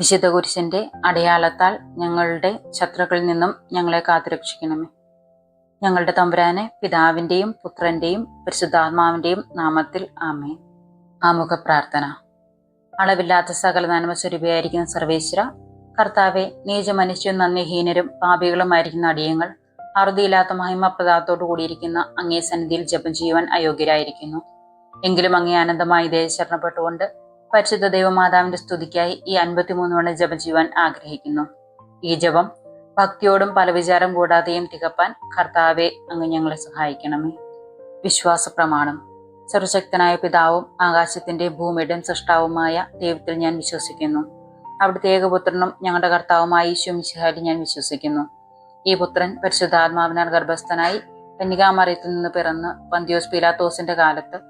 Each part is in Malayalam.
വിശുദ്ധ കുരിശന്റെ അടയാളത്താൽ ഞങ്ങളുടെ ശത്രുക്കളിൽ നിന്നും ഞങ്ങളെ കാത്തുരക്ഷിക്കണമേ. ഞങ്ങളുടെ തമ്പുരാനെ പിതാവിന്റെയും പുത്രന്റെയും പരിശുദ്ധാത്മാവിന്റെയും നാമത്തിൽ ആമേ ആമുഖ പ്രാർത്ഥന. അളവില്ലാത്ത സകല നന്മ സ്വരൂപിയായിരിക്കുന്ന സർവേശ്വര കർത്താവെ നീചമനുഷ്യരും നന്ദിഹീനരും പാപികളുമായിരിക്കുന്ന അടിയങ്ങൾ അറുതിയില്ലാത്ത മഹിമപ്രദാത്തോടു കൂടിയിരിക്കുന്ന അങ്ങേ സന്നിധിയിൽ ജപം ചെയ്യുവാൻ അയോഗ്യരായിരിക്കുന്നു. എങ്കിലും അങ്ങേ ആനന്ദമായി ഇതേ ശരണപ്പെട്ടുകൊണ്ട് പരിശുദ്ധ ദൈവമാതാവിന്റെ സ്തുതിക്കായി ഈ അൻപത്തിമൂന്ന് വണ്ണം ജപം ചെയ്യുവാൻ ആഗ്രഹിക്കുന്നു. ഈ ജപം ഭക്തിയോടും പല വിചാരം കൂടാതെയും തികപ്പാൻ കർത്താവെ അങ്ങ് ഞങ്ങളെ സഹായിക്കണമേ. വിശ്വാസ പ്രമാണം. സർവശക്തനായ പിതാവും ആകാശത്തിന്റെ ഭൂമിയുടെയും സൃഷ്ടാവുമായ ദൈവത്തിൽ ഞാൻ വിശ്വസിക്കുന്നു. അവിടുത്തെ ഏകപുത്രനും ഞങ്ങളുടെ കർത്താവുമായ ഈശ്വമിശിഹാരി ഞാൻ വിശ്വസിക്കുന്നു. ഈ പുത്രൻ പരിശുദ്ധാത്മാവിനാൽ ഗർഭസ്ഥനായി കന്യകാമറിയത്തിൽ നിന്ന് പിറന്ന് പന്തിയോസ് പീലാത്തോസിന്റെ കാലത്ത്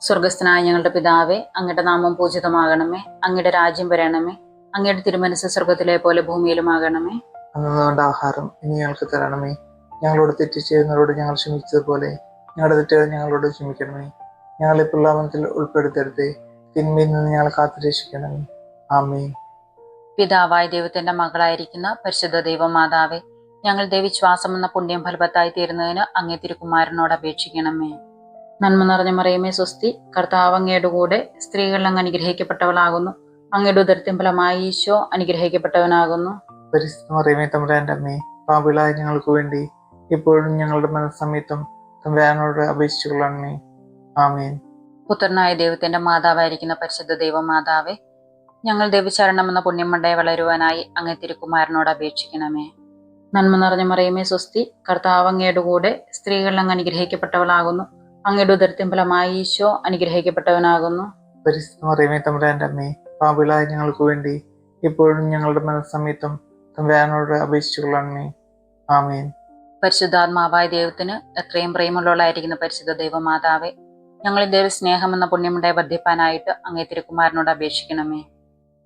സ്വർഗസ്ഥനായ ഞങ്ങളുടെ പിതാവെ അങ്ങയുടെ നാമം പൂജിതമാകണമേ അങ്ങയുടെ രാജ്യം വരണമേ അങ്ങയുടെ തിരുമനസ് സ്വർഗത്തിലെ പോലെ ഭൂമിയിലുമാകണമേ. അങ്ങനെ ആഹാരം ഇനി ഞങ്ങൾക്ക് തരണമേ. ഞങ്ങളോട് തെറ്റ് ചെയ്യുന്നവരോട് ഞങ്ങൾ ക്ഷമിച്ചതുപോലെ ഞങ്ങളുടെ തെറ്റുകൾ ഞങ്ങളോട് ക്ഷമിക്കണമേ. ഞങ്ങളെ പ്രലാപനത്തിൽ ഉൾപ്പെടുത്തരുതേ തിന്മയിൽ നിന്ന് ഞങ്ങളെ കാത്തുരക്ഷിക്കണമേ ആമേ പിതാവായ ദൈവത്തിന്റെ മകളായിരിക്കുന്ന പരിശുദ്ധ ദൈവമാതാവേ ഞങ്ങൾ ദേവിശ്വാസം എന്ന പുണ്യം ഫലവത്തായി തീരുന്നതിന് അങ്ങേ തിരുക്കുമാരനോട് അപേക്ഷിക്കണമേ. നന്മ നിറഞ്ഞ മറിയമേ സ്വസ്തി. കർത്താവ് അങ്ങയുടെ കൂടെ സ്ത്രീകൾ അങ്ങ് അനുഗ്രഹിക്കപ്പെട്ടവളാകുന്നു. അങ്ങയുടെ ഉദരത്തിൻ ഫലമായി ഈശോ അനുഗ്രഹിക്കപ്പെട്ടവനാകുന്നു. പരിശുദ്ധ മറിയമേ തമ്പുരാന്റെ അമ്മേ പാപിളായ ഞങ്ങൾക്ക് വേണ്ടി ഇപ്പോഴും ഞങ്ങളുടെ മനസ്സമയത്തും തമ്പുരാനോട് അപേക്ഷിച്ചുകൊള്ളണമേ. ആമേൻ. പുത്രനായ ദൈവത്തിന്റെ മാതാവായിരിക്കുന്ന പരിശുദ്ധ ദൈവമാതാവേ ഞങ്ങൾ ദൈവചരണം എന്ന പുണ്യമണ്ടയെ വളരുവാനായി അങ്ങ് തിരുക്കുമാരനോട് അപേക്ഷിക്കണമേ. നന്മ നിറഞ്ഞ മറിയമേ സ്വസ്തി. കർത്താവ് അങ്ങയുടെ കൂടെ സ്ത്രീകൾ അങ്ങ് അനുഗ്രഹിക്കപ്പെട്ടവളാകുന്നു. അങ്ങയുടെ ഉദരത്തിൻ ഫലമായി ഈശോ അനുഗ്രഹിക്കപ്പെട്ടവനാകുന്നു. പരിശുദ്ധ മറിയമേ തമ്പുരാന്റെ അമ്മേ പാപിളായ ഞങ്ങൾക്ക് വേണ്ടി ഇപ്പോഴും ഞങ്ങളുടെ മനസ്സമയത്തും തമ്പുരാനോട് അപേക്ഷിച്ചു കൊള്ളണമേ ആമേൻ. പരിശുദ്ധാത്മാവായ ദൈവത്തിന് എത്രയും പ്രേമുള്ളവളായിരിക്കുന്ന പരിശുദ്ധ ദൈവമാതാവേ ഞങ്ങളിൽ ദൈവ സ്നേഹം എന്ന പുണ്യമുണ്ടായി വർദ്ധിപ്പാനായിട്ട് അങ്ങേ തിരുക്കുമാരനോട് അപേക്ഷിക്കണമേ.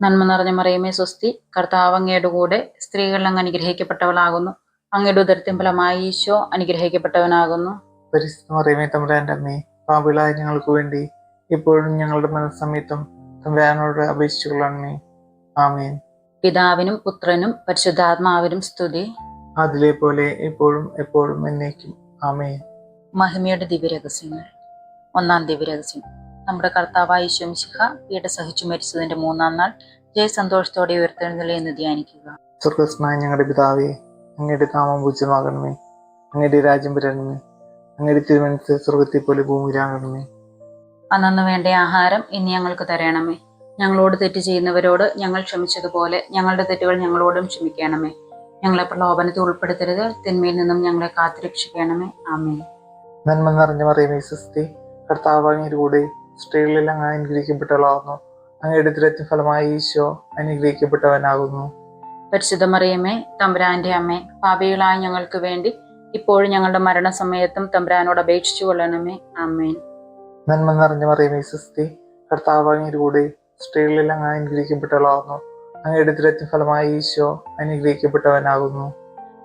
നന്മ നിറഞ്ഞ മറിയമേ സ്വസ്തി കർത്താവ് അങ്ങയുടെ കൂടെ സ്ത്രീകളിൽ അങ്ങ് അനുഗ്രഹിക്കപ്പെട്ടവളാകുന്നു. അങ്ങയുടെ ഉദരത്തിൻ ഫലമായി ഈശോ അനുഗ്രഹിക്കപ്പെട്ടവനാകുന്നു. പരിശുദ്ധ മറിയമേ തമ്പുരാന്റെ അമ്മേ പാപിളായ ഞങ്ങൾക്ക് വേണ്ടി ഇപ്പോഴും ഞങ്ങളുടെ മനസ്സമയത്തും തമ്പുരാനോട് അപേക്ഷിച്ചുകൊള്ളണമേ ആമേൻ. പിതാവിനും പുത്രനും പരിശുദ്ധാത്മാവിനും സ്തുതി. അതിലെ പോലെ ഇപ്പോഴും എപ്പോഴും എന്നേക്കും. ആമേൻ. മഹിമയുടെ ദിവ്യരഹസ്യങ്ങൾ. ഒന്നാം ദിവ്യരഹസ്യം. നമ്മുടെ കർത്താവായ ശംശിഹ പീഡ സഹിച്ചു മരിച്ചതിന്റെ മൂന്നാം നാൾ ജയ സന്തോഷത്തോടെ ഉയർത്തെഴുന്നള്ളി എന്ന് ധ്യാനിക്കുക. സ്വർഗസ്നായ ഞങ്ങളുടെ പിതാവേ അങ്ങയുടെ നാമം പൂജ്യമാകണമേ. അങ്ങയുടെ രാജ്യം വരണമേ. അങ്ങയുടെ തിരുമനസ് ഭൂമിയിലാകണമേ അന്നു വേണ്ട ആഹാരം ഇനി ഞങ്ങൾക്ക് തരണമേ. ഞങ്ങളോട് തെറ്റ് ചെയ്യുന്നവരോട് ഞങ്ങൾ ക്ഷമിച്ചതുപോലെ ഞങ്ങളുടെ തെറ്റുകൾ ഞങ്ങളോടും ക്ഷമിക്കണമേ. ഞങ്ങളെ പ്രലോഭനത്തിൽ ഉൾപ്പെടുത്തരുത് തിന്മയിൽ നിന്നും ഞങ്ങളെ കാത്തുരക്ഷിക്കണമേ. ആമേ നന്മ നിറഞ്ഞ മറിയമേ സിസ്തി കർത്താവ് അങ്ങയുടെ കൂടെ സ്ത്രീകളിൽ അങ്ങ് അനുഗ്രഹിക്കപ്പെട്ടവളാകുന്നു. അങ്ങയുടെ തിരത്തിന് ഫലമായി ഈശോ അനുഗ്രഹിക്കപ്പെട്ടവനാകുന്നു. പരിശുദ്ധ മറിയമ്മേ തമ്പുരാന്റെ അമ്മേ പാപികളായ ഞങ്ങൾക്ക് വേണ്ടി ഇപ്പോഴും ഞങ്ങളുടെ മരണസമയത്തും തമ്പുരാനോട് അപേക്ഷിച്ചു കൊള്ളണമേ. അമ്മേൻ നന്മ നിറഞ്ഞ മറിയമേ സുസ്തി കർത്താവ് കൂടെ സ്ത്രീകളിൽ അങ്ങ് അനുഗ്രഹിക്കപ്പെട്ടവളാകുന്നു. അങ്ങയുടെ തിരത്തിന് ഫലമായി ഈശോ അനുഗ്രഹിക്കപ്പെട്ടവനാകുന്നു.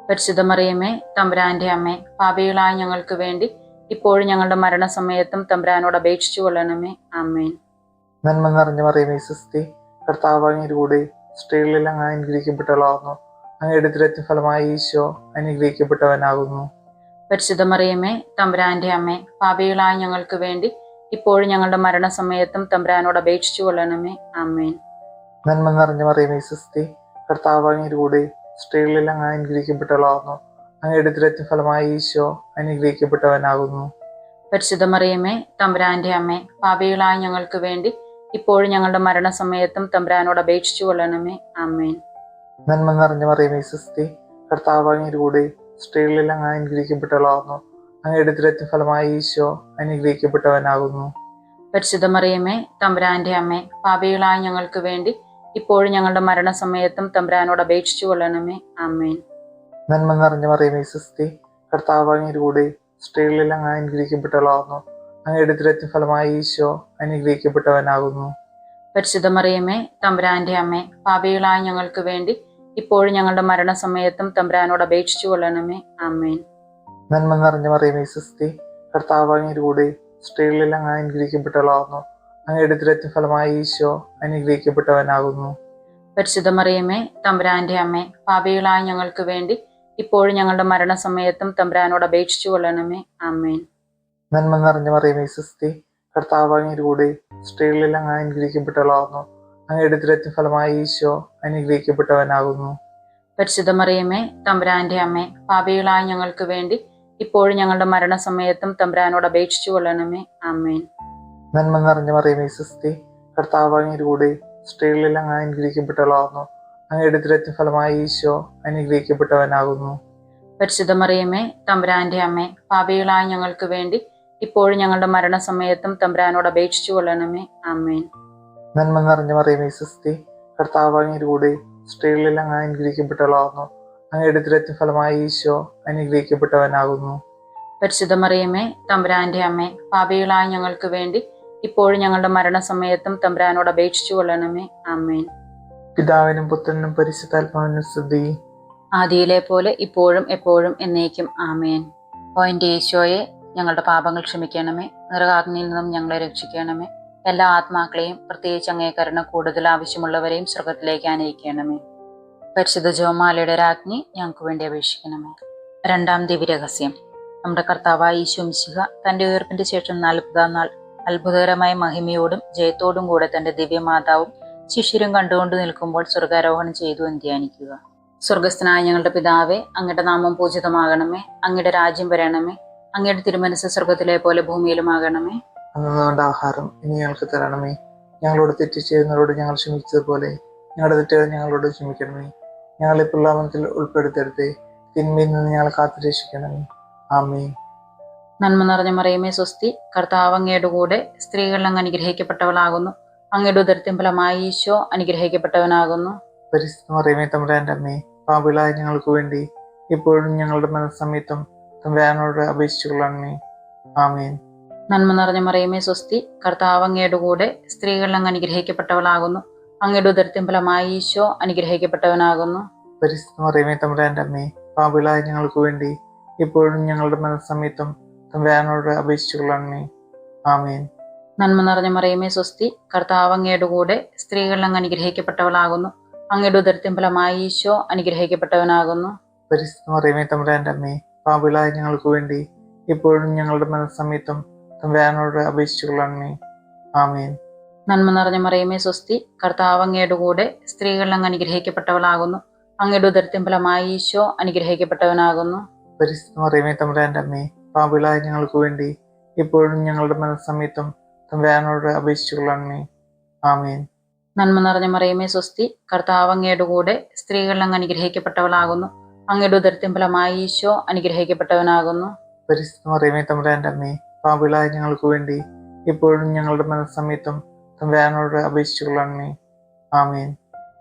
പരിശുദ്ധ മറിയമേ തമ്പുരാന്റെ അമ്മ പാപികളായ ഞങ്ങൾക്ക് വേണ്ടി ഇപ്പോഴും ഞങ്ങളുടെ മരണസമയത്തും തമ്പുരാനോട് അപേക്ഷിച്ചു കൊള്ളണമേ. അമ്മേൻ നന്മ നിറഞ്ഞ മറിയമേ സുസ്തി കർത്താവ് കൂടെ സ്ത്രീകളിൽ അങ്ങ് അനുഗ്രഹിക്കപ്പെട്ടവളാകുന്നു. അങ്ങയുടെ തിരത്തിന് ഫലമായി ഈശോ അനുഗ്രഹിക്കപ്പെട്ടവനാകുന്നു. പരിശുദ്ധ മറിയമ്മേ തമ്പുരാന്റെ അമ്മേ പാപികളായ ഞങ്ങൾക്ക് വേണ്ടി ഇപ്പോഴും ഞങ്ങളുടെ മരണസമയത്തും തമ്പുരാനോട് അപേക്ഷിച്ചു കൊള്ളണമേ. അമ്മേ നന്മ നിറഞ്ഞ മറിയമേ സുസ്തി കർത്താവ് കൂടെ സ്ത്രീകളിൽ അങ്ങ് അനുഗ്രഹിക്കപ്പെട്ടവളാകുന്നു. അങ്ങയുടെ തിരത്തിന് ഫലമായി ഈശോ അനുഗ്രഹിക്കപ്പെട്ടവനാകുന്നു. പരിശുദ്ധ മറിയമ്മേ തമ്പുരാന്റെ അമ്മേ പാപികളായ ഞങ്ങൾക്ക് വേണ്ടി ഇപ്പോഴും ഞങ്ങളുടെ മരണസമയത്തും തമ്പുരാനോട് അപേക്ഷിച്ചു കൊള്ളണമേ. ആമേൻ. നന്മ നിറഞ്ഞ മറിയമേ സുസ്തി. കർത്താവ് അങ്ങയുടെ കൂടെ സ്ത്രീകളിൽ അങ്ങ് അനുഗ്രഹിക്കപ്പെട്ടവളാകുന്നു അങ്ങയുടെ തിരത്തിന് ഫലമായി ഈശോ അനുഗ്രഹിക്കപ്പെട്ടവനാകുന്നു. പരിശുദ്ധ മറിയമ്മേ തമ്പുരാന്റെ അമ്മേ പാപികളായ ഞങ്ങൾക്ക് വേണ്ടി ഇപ്പോഴും ഞങ്ങളുടെ മരണസമയത്തും തമ്പുരാനോട് അപേക്ഷിച്ചു കൊള്ളണമേ. അമ്മേൻ നന്മ നിറഞ്ഞ മറിയമേ സുസ്തി. കർത്താവ് അങ്ങയുടെ കൂടെ സ്ത്രീകളിൽ അങ്ങ് അനുഗ്രഹിക്കപ്പെട്ടവളാകുന്നു അങ്ങയുടെ ഉദരത്തിൻ ഫലമായി ഈശോ അനുഗ്രഹിക്കപ്പെട്ടവനാകുന്നു. പരിശുദ്ധ മറിയമ്മേ തമ്പുരാന്റെ അമ്മേ പാപികളായ ഞങ്ങൾക്ക് വേണ്ടി ഇപ്പോഴും ഞങ്ങളുടെ മരണസമയത്തും തമ്പുരാനോട് അപേക്ഷിച്ചു കൊള്ളണമേ. അമ്മേൻ നന്മ നിറഞ്ഞ മറിയമേ സുസ്തി കർത്താവ് അങ്ങയുടെ കൂടെ സ്ത്രീകളിൽ അങ്ങ് അനുഗ്രഹിക്കപ്പെട്ടവളാകുന്നു. അങ്ങയുടെ ഉദരത്തിൻ ഫലമായി ഈശോ അനുഗ്രഹിക്കപ്പെട്ടവനാകുന്നു. പരിശുദ്ധ മറിയമ്മേ തമ്പുരാന്റെ അമ്മേ പാപികളായ ഞങ്ങൾക്ക് വേണ്ടി ഇപ്പോഴും ഞങ്ങളുടെ മരണസമയത്തും തമ്പുരാനോട് അപേക്ഷിച്ചു കൊള്ളണമേ. അമ്മേൻ നന്മ നിറഞ്ഞ മറിയമേ സുസ്തി കർത്താവ് അങ്ങയുടെ കൂടെ സ്ത്രീകളിൽ അങ്ങ് അനുഗ്രഹിക്കപ്പെട്ടവളാകുന്നു. അങ്ങയുടെ ഉദരത്തിൻ ഫലമായി ഈശോ അനുഗ്രഹിക്കപ്പെട്ടവനാകുന്നു. പരിശുദ്ധ മറിയമ്മേ തമ്പുരാന്റെ അമ്മേ പാപികളായ ഞങ്ങൾക്ക് വേണ്ടി ഇപ്പോഴും ഞങ്ങളുടെ മരണസമയത്തും തമ്പുരാനോട് അപേക്ഷിച്ചു കൊള്ളണമേ. ആമേൻ. നന്മ നിറഞ്ഞ മറിയമേ സുസ്തി കർത്താവ് കൂടെ സ്ത്രീകളിൽ അങ്ങ് അനുഗ്രഹിക്കപ്പെട്ടവളാകുന്നു. അങ്ങയുടെ ഉദരത്തിൻ ഫലമായി ഈശോ അനുഗ്രഹിക്കപ്പെട്ടവനാകുന്നു. പരിശുദ്ധ മറിയമ്മേ തമ്പുരാന്റെ അമ്മേ പാപികളായ ഞങ്ങൾക്ക് വേണ്ടി ഇപ്പോഴും ഞങ്ങളുടെ മരണസമയത്തും തമ്പുരാനോട് അപേക്ഷിച്ചു കൊള്ളണമേ. ആമേൻ. നന്മ നിറഞ്ഞ മറിയമേ സുസ്തി. കർത്താവ് അങ്ങയുടെ കൂടെ സ്ത്രീകളിൽ അങ്ങ് അനുഗ്രഹിക്കപ്പെട്ടവളാകുന്നു. അങ്ങയുടെ ഉദരത്തിൻ ഫലമായി ഈശോ അനുഗ്രഹിക്കപ്പെട്ടവനാകുന്നു. പരിശുദ്ധ മറിയമ്മേ തമ്പുരാന്റെ അമ്മ പാപികളായ ഞങ്ങൾക്ക് വേണ്ടി ഇപ്പോഴും ഞങ്ങളുടെ മരണസമയത്തും തമ്പുരാനോട് അപേക്ഷിച്ചു കൊള്ളണമേ. ആമേൻ. പിതാവിനും പുത്രനും പരിശുദ്ധാത്മാവിനും സ്തുതി. ആദിയിലെ പോലെ ഇപ്പോഴും എപ്പോഴും എന്നേക്കും ആമേൻ. ഓ എന്റെ ഈശോയെ ഞങ്ങളുടെ പാപങ്ങൾ ക്ഷമിക്കണമേ. നിറകാഗ്നിയിൽ നിന്നും ഞങ്ങളെ രക്ഷിക്കണമേ. എല്ലാ ആത്മാക്കളെയും പ്രത്യേകിച്ച് അങ്ങേ കരുണ കൂടുതൽ ആവശ്യമുള്ളവരെയും സ്വർഗത്തിലേക്ക് അനയിക്കണമേ പരിശുദ്ധ ജോമാലയുടെ രാജ്ഞി ഞങ്ങൾക്ക് വേണ്ടി അപേക്ഷിക്കണമേ. രണ്ടാം ദിവ്യരഹസ്യം. നമ്മുടെ കർത്താവായ ഈശോ മിശിഹ തന്റെ ഉയർപ്പിന്റെ ശേഷം നാൽപ്പതാം നാൾ അത്ഭുതകരമായ മഹിമയോടും ജയത്തോടും കൂടെ തന്റെ ദിവ്യമാതാവും ശിഷ്യരും കണ്ടുകൊണ്ട് നിൽക്കുമ്പോൾ സ്വർഗാരോഹണം ചെയ്തു എന്ന് ധ്യാനിക്കുക. സ്വർഗസ്ഥനായ ഞങ്ങളുടെ പിതാവേ അങ്ങയുടെ നാമം പൂജിതമാകണമേ അങ്ങയുടെ രാജ്യം വരണമേ അങ്ങയുടെ തിരുമനസ് സ്വർഗത്തിലെ പോലെ ഭൂമിയിലുമാകണമേ. അന്നുകൊണ്ട് ആഹാരം ഇനി ഞങ്ങൾക്ക് തരണമേ. ഞങ്ങളോട് തെറ്റ് ചെയ്യുന്നവരോട് ഞങ്ങൾ ക്ഷമിച്ചതുപോലെ ഞങ്ങളുടെ തെറ്റുകൾ ഞങ്ങളോട് ക്ഷമിക്കണമേ. ഞങ്ങളെ പ്രലാപനത്തിൽ ഉൾപ്പെടുത്തരുതേ. തിന്മയിൽ നിന്ന് ഞങ്ങളെ കാത്തുരക്ഷിക്കണമേ. ആമേ നന്മ നിറഞ്ഞ മറിയമേ സ്വസ്തി. കർത്താവ് അങ്ങയുടെ കൂടെ സ്ത്രീകൾ അങ്ങ് അനുഗ്രഹിക്കപ്പെട്ടവളാകുന്നു. അങ്ങയുടെ ഉദരത്തിൻ ഫലമായി ഈശോ അനുഗ്രഹിക്കപ്പെട്ടവനാകുന്നു. പരിശുദ്ധ മറിയമേ തമ്പുരാന്റെ അമ്മേ പാപിളായ ഞങ്ങൾക്ക് വേണ്ടി ഇപ്പോഴും ഞങ്ങളുടെ മനസ്സമയത്തും തമ്പുരാനോട് അപേക്ഷിച്ചുകൊള്ളണമേ. ആമേൻ. നന്മ നിറഞ്ഞ മറിയമേ സ്വസ്തി. കർത്താവ് അങ്ങയുടെ കൂടെ സ്ത്രീകൾ അങ്ങ് അനുഗ്രഹിക്കപ്പെട്ടവളാകുന്നു. അങ്ങയുടെ ഉദരത്തിൻ ഫലമായി ഈശോ അനുഗ്രഹിക്കപ്പെട്ടവനാകുന്നു. പരിശുദ്ധ മറിയമേ തമ്പുരാന്റെ അമ്മേ പാപിളായ ഞങ്ങൾക്ക് വേണ്ടി ഇപ്പോഴും ഞങ്ങളുടെ മനസ്സമയത്തും തമ്പുരാനോട് ആമേൻ. നന്മ നിറഞ്ഞ മറിയമേ സ്വസ്തി. കർത്താവ് അങ്ങയുടെ കൂടെ സ്ത്രീകൾ അങ്ങ് അനുഗ്രഹിക്കപ്പെട്ടവളാകുന്നു. അങ്ങയുടെ ഉദരത്തിൻ ഫലമായി ഈശോ അനുഗ്രഹിക്കപ്പെട്ടവനാകുന്നു. പരിശുദ്ധ മറിയമേ തമ്പുരാന്റെ അമ്മേ പാപിളായ ഞങ്ങൾക്ക് വേണ്ടി ഇപ്പോഴും ഞങ്ങളുടെ മനസ്സമയത്തും തമ്പുരാനോട് അപേക്ഷിച്ചുകൊള്ളണമേ ആമേൻ. നന്മ നിറഞ്ഞ മറിയമേ സ്വസ്തി കർത്താവ് അങ്ങയുടെ കൂടെ സ്ത്രീകൾ അങ്ങ് അനുഗ്രഹിക്കപ്പെട്ടവളാകുന്നു. അങ്ങയുടെ ഉദരത്തിൻ ഫലമായി ഈശോ അനുഗ്രഹിക്കപ്പെട്ടവനാകുന്നു. പരിശുദ്ധ മറിയമേ തമ്പുരാന്റെ അമ്മേ പാപിളായ ഞങ്ങൾക്ക് വേണ്ടി ഇപ്പോഴും ഞങ്ങളുടെ മനസ്സമയത്തും തമ്പുരാനോട് അപേക്ഷിച്ചുകൊള്ളണമേ ആമേൻ. നന്മ നിറഞ്ഞ മറിയമേ സ്വസ്തി കർത്താവ് അങ്ങയുടെ കൂടെ സ്ത്രീകൾ അങ്ങ് അനുഗ്രഹിക്കപ്പെട്ടവളാകുന്നു. അങ്ങയുടെ ഉദരത്തിൻ ഫലമായി ഈശോ അനുഗ്രഹിക്കപ്പെട്ടവനാകുന്നു. പരിശുദ്ധ മറിയമേ തമ്പുരാന്റെ അമ്മേ പാപിളായ ഞങ്ങൾക്ക് വേണ്ടി ഇപ്പോഴും ഞങ്ങളുടെ മനസ്സമയത്തും തമ്പുരാനോട് അപേക്ഷിച്ചുകൊള്ളണമേ. ആമേൻ.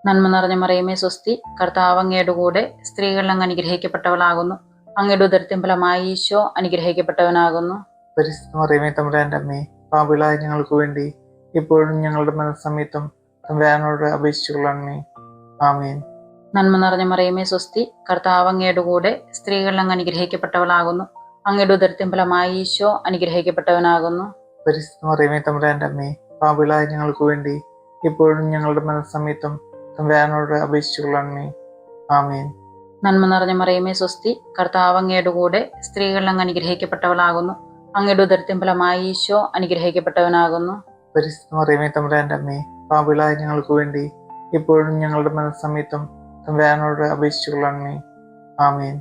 നന്മ നിറഞ്ഞ മറിയമേ സ്വസ്തി കർത്താവ് അങ്ങയുടെ കൂടെ സ്ത്രീകൾ അങ്ങ് അനുഗ്രഹിക്കപ്പെട്ടവളാകുന്നു. അങ്ങയുടെ ഉദരത്തിൻ ഫലമായി ഈശോ അനുഗ്രഹിക്കപ്പെട്ടവനാകുന്നു. പരിശുദ്ധ മറിയമേ തമ്പുരാന്റെ അമ്മേ പാപിളായ ഞങ്ങൾക്ക് വേണ്ടി ഇപ്പോഴും ഞങ്ങളുടെ മനസ്സമയത്തും തമ്പുരാനോട് അപേക്ഷിച്ചുകൊള്ളണമേ. ആമേൻ. നന്മ നിറഞ്ഞ മറിയമേ സ്വസ്തി കർത്താവ് അങ്ങയുടെ കൂടെ സ്ത്രീകൾ അങ്ങ് അനുഗ്രഹിക്കപ്പെട്ടവളാകുന്നു. അങ്ങയുടെ ഉദരത്തിൻ ഫലമായി ഈശോ അനുഗ്രഹിക്കപ്പെട്ടവനാകുന്നു. തമ്പുരാന്റെ അമ്മേ പാപിളായ ഞങ്ങൾക്ക് വേണ്ടി ഇപ്പോഴും ഞങ്ങളുടെ മനസ്സമയത്തും തമ്പുരാനോട് അപേക്ഷിച്ചു കൊള്ളണമേ ആമേൻ. നന്മ നിറഞ്ഞ മറിയമേ സ്വസ്തി കർത്താവ് അങ്ങയുടെ കൂടെ സ്ത്രീകൾ അങ്ങ് അനുഗ്രഹിക്കപ്പെട്ടവളാകുന്നു. അങ്ങയുടെ ഉദരത്തിൻ ഫലമായി ഈശോ അനുഗ്രഹിക്കപ്പെട്ടവനാകുന്നു. തമ്പുരാന്റെ അമ്മേ പാപിളായ ഞങ്ങൾക്ക് വേണ്ടി ഇപ്പോഴും ഞങ്ങളുടെ മനസ്സമയത്തും തമ്പുരാനോട് അപേക്ഷിച്ചു കൊള്ളണമേ ആമേൻ.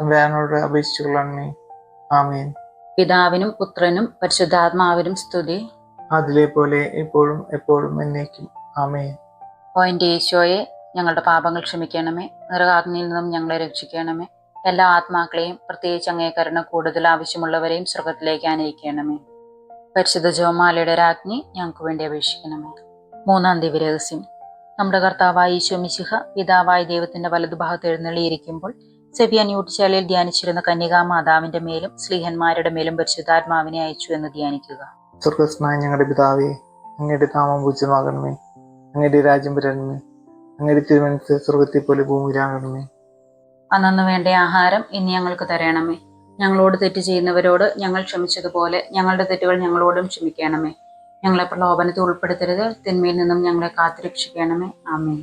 തമ്പുരാനോട് അപേക്ഷിച്ചുകൊള്ളണമേ ആമേൻ. പിതാവിനും പുത്രനും പരിശുദ്ധാത്മാവിനും സ്തുതി. അതിലെ പോലെ ഇപ്പോഴും എപ്പോഴും എന്നേക്കും. ആമേൻ. ഓ എന്റെ ഈശോയെ ഞങ്ങളുടെ പാപങ്ങൾ ക്ഷമിക്കണമേ. നിറകാഗ്നിയിൽ നിന്നും ഞങ്ങളെ രക്ഷിക്കണമേ. എല്ലാ ആത്മാക്കളെയും പ്രത്യേകിച്ച് അങ്ങേക്കരുണ കൂടുതൽ ആവശ്യമുള്ളവരെയും സ്വർഗത്തിലേക്ക് അനുയിക്കണമേ പരിശുദ്ധ ജോമാലയുടെ രാജ്ഞി ഞങ്ങൾക്ക് വേണ്ടി അപേക്ഷിക്കണമേ. മൂന്നാം ദിവ്യരഹസ്യം നമ്മുടെ കർത്താവായ ഈശോ മിശിഹ പിതാവായ ദൈവത്തിന്റെ വലതുഭാഗത്ത് എഴുന്നള്ളിയിരിക്കുമ്പോൾ സെബിയാൻ ന്യൂട്ട്ശാലയിൽ ധ്യാനിച്ചിരുന്ന കന്യകാ മാതാവിന്റെ മേലും സ്ലീഹന്മാരുടെ മേലും പരിശുദ്ധാത്മാവിനെ അയച്ചു എന്ന് ധ്യാനിക്കുക. സ്വർഗസ്നായ ഞങ്ങളുടെ പിതാവേ അങ്ങയുടെ നാമം പൂജ്യമാകണമേ. അങ്ങയുടെ രാജ്യം വരണമേ. അങ്ങയുടെ തിരുമനസ് സ്വർഗത്തെ പോലെ ഭൂമിയിലാകണമേ. അന്നു വേണ്ട ആഹാരം ഇനി ഞങ്ങൾക്ക് തരണമേ. ഞങ്ങളോട് തെറ്റ് ചെയ്യുന്നവരോട് ഞങ്ങൾ ക്ഷമിച്ചതുപോലെ ഞങ്ങളുടെ തെറ്റുകൾ ഞങ്ങളോടും ക്ഷമിക്കണമേ. ഞങ്ങളെ പ്രലോഭനത്തിൽ ഉൾപ്പെടുത്തരുത് തിന്മയിൽ നിന്നും ഞങ്ങളെ കാത്തുരക്ഷിക്കണമേ. ആമേ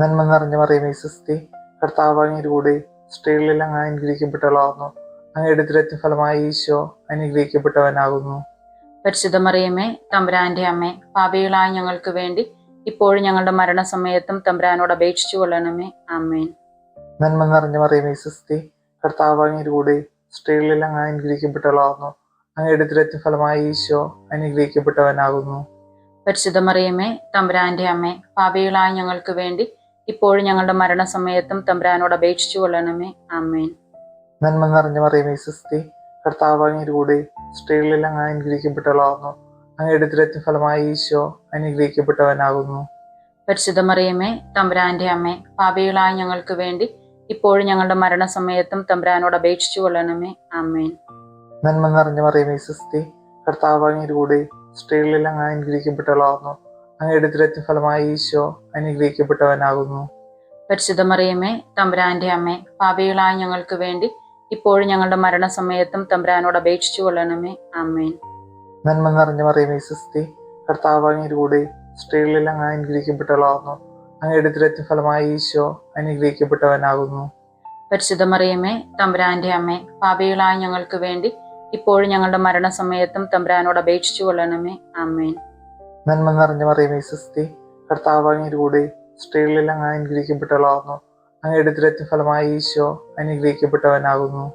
നന്മ നിറഞ്ഞ മറിയമേ സുസ്തി. കർത്താവ് അങ്ങയുടെ കൂടെ സ്ത്രീകളിൽ അങ്ങ് അനുഗ്രഹിക്കപ്പെട്ടവളാകുന്നു? അങ്ങയുടെ ദുരത്തിന് ഫലമായി ഈശോ അനുഗ്രഹിക്കപ്പെട്ടവനാകുന്നു. പരിശുദ്ധ മറിയമ്മേ തമ്പുരാന്റെ അമ്മേ പാപികളായ ഞങ്ങൾക്ക് വേണ്ടി ഇപ്പോഴും ഞങ്ങളുടെ മരണസമയത്തും തമ്പുരാനോട് അപേക്ഷിച്ചു കൊള്ളണമേ. ആമേൻ. നന്മ നിറഞ്ഞ മറിയമേ സുസ്തി കർത്താവ് അങ്ങയുടെ കൂടെ സ്ത്രീകളിൽ അങ്ങ് അനുഗ്രഹിക്കപ്പെട്ടവളാകുന്നു? അങ്ങയുടെ ദുരത്തിന് ഫലമായി ഈശോ അനുഗ്രഹിക്കപ്പെട്ടവനാകുന്നു. പരിശുദ്ധ മറിയമ്മേ തമ്പുരാന്റെ അമ്മേ പാപികളായ ഞങ്ങൾക്ക് വേണ്ടി ഇപ്പോഴും ഞങ്ങളുടെ മരണസമയത്തും തമ്പുരാനോട് അപേക്ഷിച്ചു കൊള്ളണമേ. ആമേൻ. നന്മ നിറഞ്ഞ മറിയമേ സുസ്തി കർത്താവ് അങ്ങയുടെ കൂടെ സ്ത്രീകളിൽ അങ്ങ് അനുഗ്രഹിക്കപ്പെട്ടവളാകുന്നു അങ്ങയുടെ തിരത്തിന് ഫലമായി ഈശോ അനുഗ്രഹിക്കപ്പെട്ടവനാകുന്നു. പരിശുദ്ധ മറിയമേ തമ്പുരാന്റെ അമ്മ പാപികളായ ഞങ്ങൾക്ക് വേണ്ടി ഇപ്പോഴും ഞങ്ങളുടെ മരണസമയത്തും തമ്പുരാനോട് അപേക്ഷിച്ചു കൊള്ളണമേ. ആമേൻ. നന്മ നിറഞ്ഞ മറിയമേ സുസ്തി കർത്താവ് അങ്ങയുടെ കൂടെ സ്ത്രീകളിൽ അങ്ങ് അനുഗ്രഹിക്കപ്പെട്ടവളാകുന്നു അങ്ങയുടെ തിരത്തിന് ഫലമായി ഈശോ അനുഗ്രഹിക്കപ്പെട്ടവനാകുന്നു. പരിശുദ്ധ മറിയമ്മേ തമ്പുരാന്റെ അമ്മേ പാപികളായ ഞങ്ങൾക്ക് വേണ്ടി ഇപ്പോഴും ഞങ്ങളുടെ മരണസമയത്തും തമ്പുരാനോട് അപേക്ഷിച്ചു കൊള്ളണമേ. ആമേൻ. നന്മ നിറഞ്ഞ മറിയമേ സുസ്തി കർത്താവ് അങ്ങയുടെ സ്ത്രീകളിൽ അങ്ങ് അനുഗ്രഹിക്കപ്പെട്ടവളാകുന്നു. അങ്ങയുടെ തിരത്തിന് ഫലമായി ഈശോ അനുഗ്രഹിക്കപ്പെട്ടവനാകുന്നു. പരിശുദ്ധ മറിയമ്മേ തമ്പുരാന്റെ അമ്മേ പാപികളായ ഞങ്ങൾക്ക് വേണ്ടി ഇപ്പോഴും ഞങ്ങളുടെ മരണസമയത്തും തമ്പുരാനോട് അപേക്ഷിച്ചു കൊള്ളണമേ. ആമേൻ. നന്മ നിറഞ്ഞ മറിയമേ സുസ്തി. കർത്താവ് അങ്ങയുടെ കൂടെ സ്ത്രീകളിൽ അങ്ങ് അനുഗ്രഹിക്കപ്പെട്ടവളാകുന്നു. അങ്ങയുടെ തിരത്തിന് ഫലമായി ഈശോ അനുഗ്രഹിക്കപ്പെട്ടവനാകുന്നു.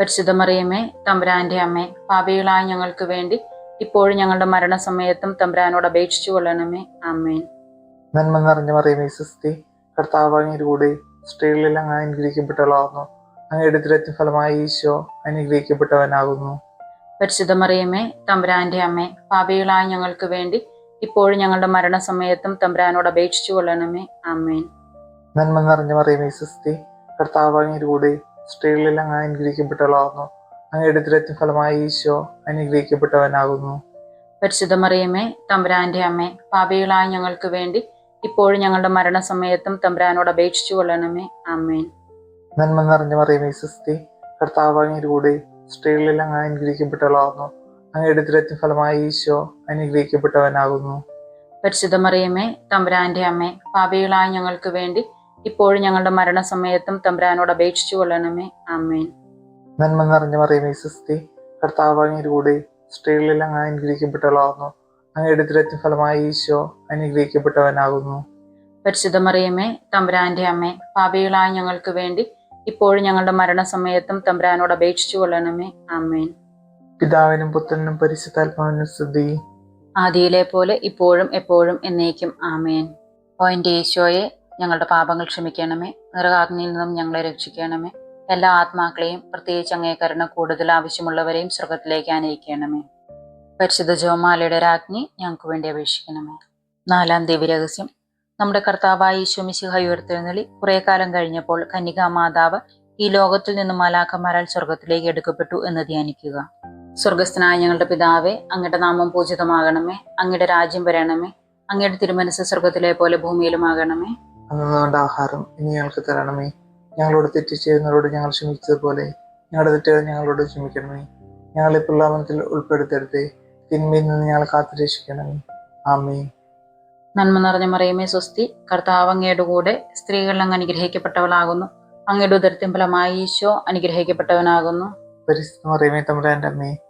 പരിശുദ്ധ മറിയമ്മേ തമ്പുരാന്റെ അമ്മേ പാപികളായ ഞങ്ങൾക്ക് വേണ്ടി ഇപ്പോഴും ഞങ്ങളുടെ മരണസമയത്തും തമ്പുരാനോട് അപേക്ഷിച്ചു കൊള്ളണമേ. ആമേൻ. നന്മ നിറഞ്ഞ മറിയമേ സുസ്തി. കർത്താവ് അങ്ങയുടെ കൂടെ സ്ത്രീകളിൽ അങ്ങ് അനുഗ്രഹിക്കപ്പെട്ടവളാകുന്നു. അങ്ങയുടെ തിരത്തിന് ഫലമായി ഈശോ അനുഗ്രഹിക്കപ്പെട്ടവനാകുന്നു. പരിശുദ്ധ മറിയമ്മേ തമ്പുരാന്റെ അമ്മേ പാപികളായ ഞങ്ങൾക്ക് വേണ്ടി ഇപ്പോഴും ഞങ്ങളുടെ മരണസമയത്തും തമ്പുരാനോട് അപേക്ഷിച്ചു കൊള്ളണമേ. ആമേൻ. നന്മ നിറഞ്ഞ മറിയമേ സുസ്തി കർത്താവ് കൂടെ സ്ത്രീകളിൽ അങ്ങ് അനുഗ്രഹിക്കപ്പെട്ടവളാകുന്നു. അങ്ങയുടെ ദുരത്തിന് ഫലമായി ഈശോ അനുഗ്രഹിക്കപ്പെട്ടവനാകുന്നു. പരിശുദ്ധ മറിയമ്മേ തമ്പുരാന്റെ അമ്മേ പാപികളായ ഞങ്ങൾക്ക് വേണ്ടി ഇപ്പോഴും ഞങ്ങളുടെ മരണസമയത്തും തമ്പുരാനോട് അപേക്ഷിച്ചു കൊള്ളണമേ. ആമേൻ. നന്മ നിറഞ്ഞ മറിയമേ സുസ്തി കർത്താവ് കൂടെ സ്ത്രീകളിൽ അങ്ങ് അനുഗ്രഹിക്കപ്പെട്ടവളാകുന്നു. അങ്ങയുടെ തിരത്തിന് ഫലമായി ഈശോ അനുഗ്രഹിക്കപ്പെട്ടവനാകുന്നു. പരിശുദ്ധ മറിയമ്മേ തമ്പുരാന്റെ അമ്മേ പാപികളായ ഞങ്ങൾക്ക് വേണ്ടി ഇപ്പോഴും ഞങ്ങളുടെ മരണസമയത്തും തമ്പുരാനോട് അപേക്ഷിച്ചു കൊള്ളണമേ. അമ്മേ നന്മ നിറഞ്ഞ മറിയമേ സുസ്തി കർത്താവ് കൂടെ സ്ത്രീകളിൽ അങ്ങ് അനുഗ്രഹിക്കപ്പെട്ടവളാകുന്നു. അങ്ങയുടെ തിരത്തിന് ഫലമായി ഈശോ അനുഗ്രഹിക്കപ്പെട്ടവനാകുന്നു. പരിശുദ്ധ മറിയമ്മേ തമ്പുരാന്റെ അമ്മേ പാപികളായ ഞങ്ങൾക്ക് വേണ്ടി ഇപ്പോഴും ഞങ്ങളുടെ മരണസമയത്തും തമ്പുരാനോട് അപേക്ഷിച്ചു കൊള്ളണമേ. ആമേൻ. പിതാവിനും പുത്രനും പരിശുദ്ധാത്മാവിനും സ്തുതി. ആദിയിലെ പോലെ ഇപ്പോഴും എപ്പോഴും എന്നേക്കും ആമേൻ. ഓ എന്റെ ഈശോയെ ഞങ്ങളുടെ പാപങ്ങൾ ക്ഷമിക്കണമേ. നിറകാഗ്നിയിൽ നിന്നും ഞങ്ങളെ രക്ഷിക്കണമേ. എല്ലാ ആത്മാക്കളെയും പ്രത്യേകിച്ച് അങ്ങേക്കരണം കൂടുതൽ ആവശ്യമുള്ളവരെയും സ്വർഗത്തിലേക്ക് അനയിക്കണമേ പരിശുദ്ധ ജോമാലയുടെ രാജ്ഞി ഞങ്ങൾക്ക് വേണ്ടി അപേക്ഷിക്കണമേ. നാലാം ദിവ്യരഹസ്യം നമ്മുടെ കർത്താവായ ഈശോമിശിഹ ഉയർത്തെഴുന്നള്ളി കുറെ കാലം കഴിഞ്ഞപ്പോൾ കന്യകാ മാതാവ് ഈ ലോകത്തിൽ നിന്നും മാലാഖമാരാൽ സ്വർഗത്തിലേക്ക് എടുക്കപ്പെട്ടു എന്ന് ധ്യാനിക്കുക. സ്വർഗസ്ഥനായ ഞങ്ങളുടെ പിതാവേ അങ്ങയുടെ നാമം പൂജിതമാകണമേ അങ്ങയുടെ രാജ്യം വരണമേ അങ്ങയുടെ തിരുമനസ് സ്വർഗത്തിലെ പോലെ ഭൂമിയിലുമാകണമേ. ആകണമേ വേണ്ട ആഹാരം ഇനി ഞങ്ങൾക്ക് തരണമേ. ഞങ്ങളോട് തെറ്റ് ചെയ്യുന്നവരോട് ഞങ്ങൾ ക്ഷമിച്ചതുപോലെ ഞങ്ങളുടെ തെറ്റുകൾ ഞങ്ങളോട് ക്ഷമിക്കണമേ. ഞങ്ങളെ പ്രലാപനത്തിൽ ഉൾപ്പെടുത്തരുതേ തിന്മയിൽ നിന്ന് ഞങ്ങളെ കാത്തുരക്ഷിക്കണമേ. ആമേ നന്മ നിറഞ്ഞ മറിയമേ സ്വസ്തി കർത്താവ് അങ്ങയുടെ കൂടെ സ്ത്രീകൾ അങ്ങ് അനുഗ്രഹിക്കപ്പെട്ടവളാകുന്നു. അങ്ങയുടെ ഉദരത്തിൻ ഫലമായി ഈശോ അനുഗ്രഹിക്കപ്പെട്ടവനാകുന്നു. പരിസ്ഥിതി മറിയമേ തമ്പുരാന്റെ അമ്മേ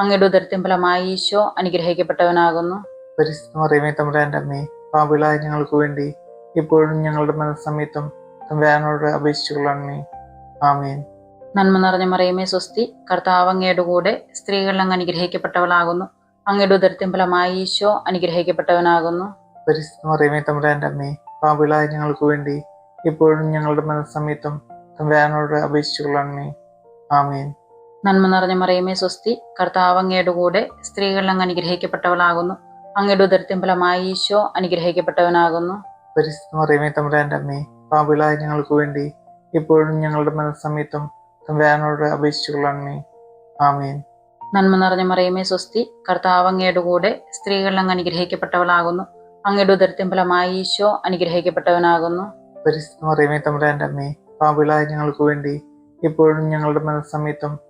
അങ്ങയുടെ ഉദരത്തിൻ ഫലമായി ഈശോ അനുഗ്രഹിക്കപ്പെട്ടവനാകുന്നു. പരിശുദ്ധ മറിയമേ തമ്പുരാന്റെ അമ്മേ പാപിളായ ഞങ്ങൾക്ക് വേണ്ടി ഇപ്പോഴും ഞങ്ങളുടെ മനസ്സമയത്തും തമ്പുരാനോട് അപേക്ഷിച്ചുകൊള്ളണമേ. ആമേൻ. നന്മ നിറഞ്ഞ മറിയമേ സ്വസ്തി കർത്താവ് അങ്ങയുടെ കൂടെ സ്ത്രീകളിൽ അങ്ങ് അനുഗ്രഹിക്കപ്പെട്ടവളാകുന്നു. അങ്ങയുടെ ഉദരത്തിൻ ഫലമായി ഈശോ അനുഗ്രഹിക്കപ്പെട്ടവനാകുന്നു. പരിശുദ്ധ മറിയമേ തമ്പുരാന്റെ അമ്മേ പാപിളായ ഞങ്ങൾക്ക് വേണ്ടി ഇപ്പോഴും ഞങ്ങളുടെ മനസ്സമയത്തും തമ്പുരാനോട് അപേക്ഷിച്ചുകൊള്ളണമേ. ആമേൻ. നന്മ നിറഞ്ഞ മറിയമേ സ്വസ്തി. കർത്താവ് അങ്ങയുടെ കൂടെ സ്ത്രീകൾ അങ്ങ് അനുഗ്രഹിക്കപ്പെട്ടവളാകുന്നു. അങ്ങയുടെ ഉദരത്തിൻ ഫലമായി ഈശോ അനുഗ്രഹിക്കപ്പെട്ടവനാകുന്നു. പരിശുദ്ധ മറിയമേ അമ്മേ പാപിളായ ഞങ്ങൾക്ക് വേണ്ടി ഇപ്പോഴും ഞങ്ങളുടെ മനസ്സമയത്തും തമ്പുരാനോട് അപേക്ഷിച്ചുകൊള്ളണമേ. ആമേൻ. നന്മ നിറഞ്ഞ മറിയമേ സ്വസ്തി. കർത്താവ് അങ്ങയുടെ കൂടെ സ്ത്രീകൾ അങ്ങ് അനുഗ്രഹിക്കപ്പെട്ടവളാകുന്നു. അങ്ങയുടെ ഉദരത്തിൻ ഫലമായി ഈശോ അനുഗ്രഹിക്കപ്പെട്ടവനാകുന്നു. പരിശുദ്ധ മറിയമേ തമ്പുരാന്റെ അമ്മേ പാപിളായ ഞങ്ങൾക്ക് വേണ്ടി ഇപ്പോഴും ഞങ്ങളുടെ മനസ്സമയത്തും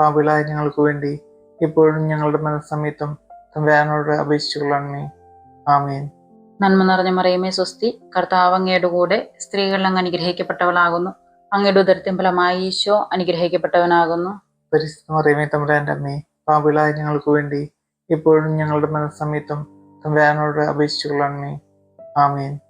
പാപിളായ ഞങ്ങൾക്ക് വേണ്ടി ഇപ്പോഴും ഞങ്ങളുടെ മനസ്സമയത്തും തമ്പുരാനോട് അപേക്ഷിച്ചുകൊള്ളണമേ. ആമേൻ. നന്മ നിറഞ്ഞ മറിയമേ സ്വസ്തി കർത്താവ് അങ്ങയുടെ കൂടെ സ്ത്രീകൾ അങ്ങ് അനുഗ്രഹിക്കപ്പെട്ടവളാകുന്നു. അങ്ങയുടെ ഉദരത്തിൻ ഫലമായി ഈശോ അനുഗ്രഹിക്കപ്പെട്ടവനാകുന്നു. പരിശുദ്ധ മറിയമേ തമ്പുരാന്റെ അമ്മേ പാപിളായ ഞങ്ങൾക്ക് വേണ്ടി ഇപ്പോഴും ഞങ്ങളുടെ മനസ്സമയത്തും തമ്പുരാനോട് അപേക്ഷിച്ചുകൊള്ളണമേ. ആമേൻ.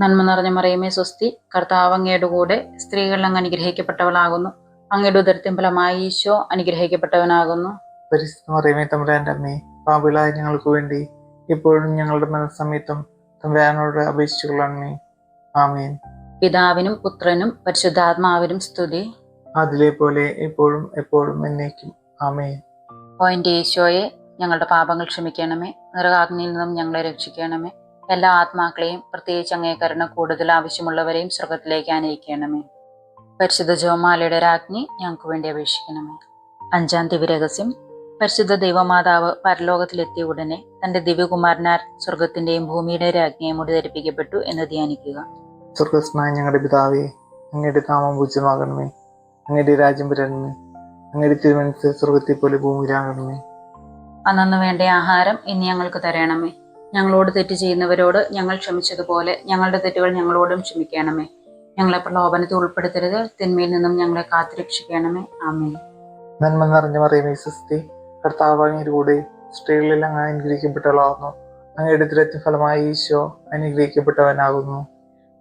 നന്മ നിറഞ്ഞ മറിയമേ സ്വസ്തി കർത്താവ് അങ്ങയുടെ കൂടെ സ്ത്രീകൾ അങ്ങ് അനുഗ്രഹിക്കപ്പെട്ടവളാകുന്നു. അങ്ങയുടെ ഉദരത്തിൻ ഫലമായി ഈശോ അനുഗ്രഹിക്കപ്പെട്ടവനാകുന്നു. പരിശുദ്ധ മറിയമേ അമ്മേ പാപിളായ ഞങ്ങൾക്ക് വേണ്ടി ഇപ്പോഴും ഞങ്ങളുടെ മനസ്സമയത്തും തമ്പുരാനോട് അപേക്ഷിച്ചുകൊള്ളണമേ. ആമേൻ. പിതാവിനും പുത്രനും പരിശുദ്ധാത്മാവിനും സ്തുതി. അതിലെ പോലെ എപ്പോഴും എപ്പോഴും എന്നേക്കും. ആമേൻ. ഓ എന്റെ ഈശോയെ ഞങ്ങളുടെ പാപങ്ങൾ ക്ഷമിക്കണമേ. നിറകാഗ്നിയിൽ നിന്നും ഞങ്ങളെ രക്ഷിക്കണമേ. എല്ലാ ആത്മാക്കളെയും പ്രത്യേകിച്ച് അങ്ങേ കരുണ കൂടുതൽ ആവശ്യമുള്ളവരെയും സ്വർഗത്തിലേക്ക് അനയിക്കണമേ പരിശുദ്ധ ജോമാലയുടെ രാജ്ഞി ഞങ്ങൾക്ക് വേണ്ടി അപേക്ഷിക്കണമേ. അഞ്ചാം ദിവ്യരഹസ്യം പരിശുദ്ധ ദൈവമാതാവ് പരലോകത്തിലെത്തിയ ഉടനെ തന്റെ ദിവ്യകുമാരനാർ സ്വർഗത്തിന്റെയും ഭൂമിയുടെ രാജ്ഞിയെ മുടിധരിപ്പിക്കപ്പെട്ടു എന്ന് ധ്യാനിക്കുക. സ്വർഗസ്നായ ഞങ്ങളുടെ പിതാവേ അങ്ങയുടെ നാമം പൂജ്യമാകണമേ. അങ്ങയുടെ രാജ്യം വരണമേ. അങ്ങയുടെ തിരുമനസ് സ്വർഗത്തെ പോലെ ഭൂമിയിലാകണമേ. അന്നു വേണ്ട ആഹാരം ഇനി ഞങ്ങൾക്ക് തരണമേ. ഞങ്ങളോട് തെറ്റ് ചെയ്യുന്നവരോട് ഞങ്ങൾ ക്ഷമിച്ചതുപോലെ ഞങ്ങളുടെ തെറ്റുകൾ ഞങ്ങളോടും ക്ഷമിക്കണമേ. ഞങ്ങളെ പ്രലോഭനത്തിൽ ഉൾപ്പെടുത്തരുത്. തിന്മയിൽ നിന്നും ഞങ്ങളെ കാത്തുരക്ഷിക്കണമേ ആമേ നന്മ നിറഞ്ഞ മറിയമേ സുസ്തി കർത്താവ് കൂടെ സ്ത്രീകളിൽ അങ്ങ് അനുഗ്രഹിക്കപ്പെട്ടവളാകുന്നു അങ്ങയുടെ തിരത്തിന് ഫലമായി ഈശോ അനുഗ്രഹിക്കപ്പെട്ടവനാകുന്നു.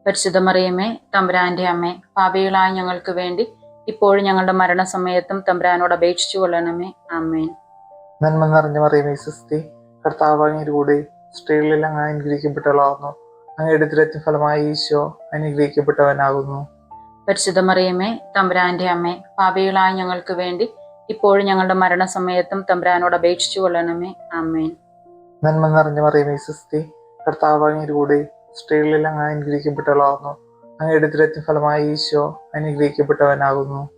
പരിശുദ്ധ മറിയമേ തമ്പുരാന്റെ അമ്മ പാപികളായ ഞങ്ങൾക്ക് വേണ്ടി ഇപ്പോഴും ഞങ്ങളുടെ മരണസമയത്തും തമ്പുരാനോട് അപേക്ഷിച്ചു കൊള്ളണമേ. ആമേൻ. നന്മ നിറഞ്ഞ മറിയമേ സുസ്തി കർത്താവ് കൂടെ സ്ത്രീകളിൽ അങ്ങ് അനുഗ്രഹിക്കപ്പെട്ടവളാകുന്നു അങ്ങയുടെ തിരത്തിന് ഫലമായി ഈശോ അനുഗ്രഹിക്കപ്പെട്ടവനാകുന്നു. പരിശുദ്ധ മറിയമ്മേ തമ്പുരാന്റെ അമ്മേ പാപികളായ ഞങ്ങൾക്ക് വേണ്ടി ഇപ്പോഴും ഞങ്ങളുടെ മരണസമയത്തും തമ്പുരാനോട് അപേക്ഷിച്ചു കൊള്ളണമേ. ആമേൻ. നന്മ നിറഞ്ഞ മറിയമേ സുസ്തി കർത്താവ് അങ്ങയുടെ കൂടെ സ്ത്രീകളിൽ അങ്ങ് അനുഗ്രഹിക്കപ്പെട്ടവളാകുന്നു. അങ്ങയുടെ തിരത്തിന് ഫലമായി ഈശോ അനുഗ്രഹിക്കപ്പെട്ടവനാകുന്നു.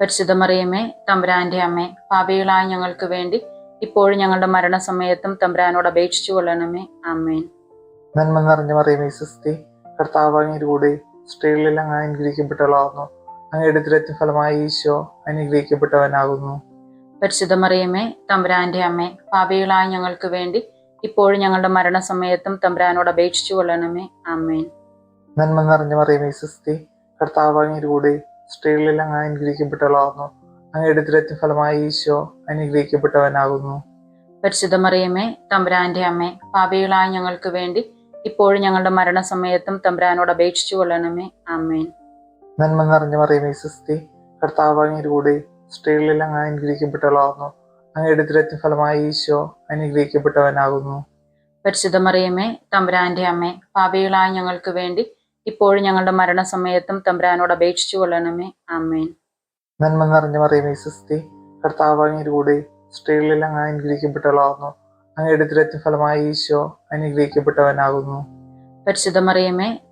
പരിശുദ്ധ മറിയമ്മേ തമ്പുരാന്റെ അമ്മേ പാപികളായ ഞങ്ങൾക്ക് വേണ്ടി ഇപ്പോഴും ഞങ്ങളുടെ മരണസമയത്തും തമ്പുരാനോട് അപേക്ഷിച്ചു കൊള്ളണമേ. ആമേൻ. നന്മ നിറഞ്ഞ മറിയമേ സിസ്തി. കർത്താവ് അങ്ങയുടെ കൂടെ സ്ത്രീകളിൽ അങ്ങ് അനുഗ്രഹിക്കപ്പെട്ടവളാകുന്നു. അങ്ങയുടെ തിരത്തിന് ഫലമായി ഈശോ അനുഗ്രഹിക്കപ്പെട്ടവനാകുന്നു. പരിശുദ്ധ മറിയമ്മേ തമ്പുരാന്റെ അമ്മ പാപികളായ ഞങ്ങൾക്ക് വേണ്ടി ഇപ്പോഴും ഞങ്ങളുടെ മരണസമയത്തും തമ്പുരാനോട് അപേക്ഷിച്ചു കൊള്ളണമേ. ആമേൻ. നന്മ നിറഞ്ഞ മറിയമേ സിസ്തി. കർത്താവ് അങ്ങയുടെ കൂടെ സ്ത്രീകളിൽ അങ്ങ് അനുഗ്രഹിക്കപ്പെട്ടവളാകുന്നു. അങ്ങയുടെ തിരത്തിന് ഫലമായി ഈശോ അനുഗ്രഹിക്കപ്പെട്ടവനാകുന്നു. പരിശുദ്ധ മറിയമ്മേ തമ്പുരാന്റെ അമ്മ പാപികളായ ഞങ്ങൾക്ക് വേണ്ടി ഇപ്പോഴും ഞങ്ങളുടെ മരണസമയത്തും തമ്പുരാനോട് അപേക്ഷിച്ചു കൊള്ളണമേ. ആമേൻ. നന്മ നിറഞ്ഞ മറിയമേ സുസ്തി കർത്താവ് കൂടെ സ്ത്രീകളിൽ അങ്ങ് അനുഗ്രഹിക്കപ്പെട്ടവളാകുന്നു അങ്ങയുടെ തിരത്തിന് ഫലമായി ഈശോ അനുഗ്രഹിക്കപ്പെട്ടവനാകുന്നു. പരിശുദ്ധ മറിയമ്മേ തമ്പുരാന്റെ അമ്മേ പാപികളായ ഞങ്ങൾക്ക് വേണ്ടി ഇപ്പോഴും ഞങ്ങളുടെ മരണസമയത്തും തമ്പുരാനോട് അപേക്ഷിച്ചു കൊള്ളണമേ. ആമേൻ. നന്മ നിറഞ്ഞ മറിയമേ സുസ്തി കർത്താവ് കൂടെ സ്ത്രീകളിൽ അങ്ങ് അനുഗ്രഹിക്കപ്പെട്ടവളാകുന്നു അങ്ങയുടെ ദുരത്തിന് ഫലമായി ഈശോ അനുഗ്രഹിക്കപ്പെട്ടവനാകുന്നു. പരിശുദ്ധ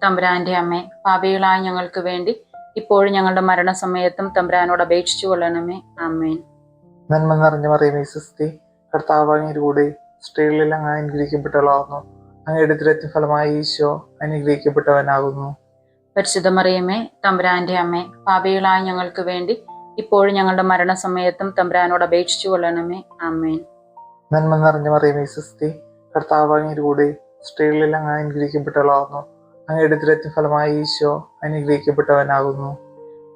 തമ്പുരാന്റെ അമ്മേ പാപികളായ ഞങ്ങൾക്ക് വേണ്ടി ഇപ്പോഴും ഞങ്ങളുടെ മരണസമയത്തും തമ്പുരാനോട് അപേക്ഷിച്ചു കൊള്ളണമേ. അമ്മേൻ നന്മ നിറഞ്ഞ മറിയമേ സുസ്തി കർത്താവ് കൂടെ സ്ത്രീകളിൽ അങ്ങ് അനുഗ്രഹിക്കപ്പെട്ടവളാകുന്നു. അങ്ങയുടെ ഫലമായി ഈശോ അനുഗ്രഹിക്കപ്പെട്ടവനാകുന്നു. പരിശുദ്ധ മറിയമേ തമ്പുരാന്റെ അമ്മേ പാപികളായ ഞങ്ങൾക്ക് വേണ്ടി ഇപ്പോഴും ഞങ്ങളുടെ മരണസമയത്തും തമ്പുരാനോട് അപേക്ഷിച്ചു കൊള്ളണമേ. ആമേൻ. നന്മ നിറഞ്ഞ മറിയമേ സിസ്തി. കർത്താവ് അങ്ങയുടെ കൂടെ സ്ത്രീകളിൽ അങ്ങ് അനുഗ്രഹിക്കപ്പെട്ടവളാകുന്നു. അങ്ങയുടെ ദുരത്തിന് ഫലമായി ഈശോ അനുഗ്രഹിക്കപ്പെട്ടവനാകുന്നു.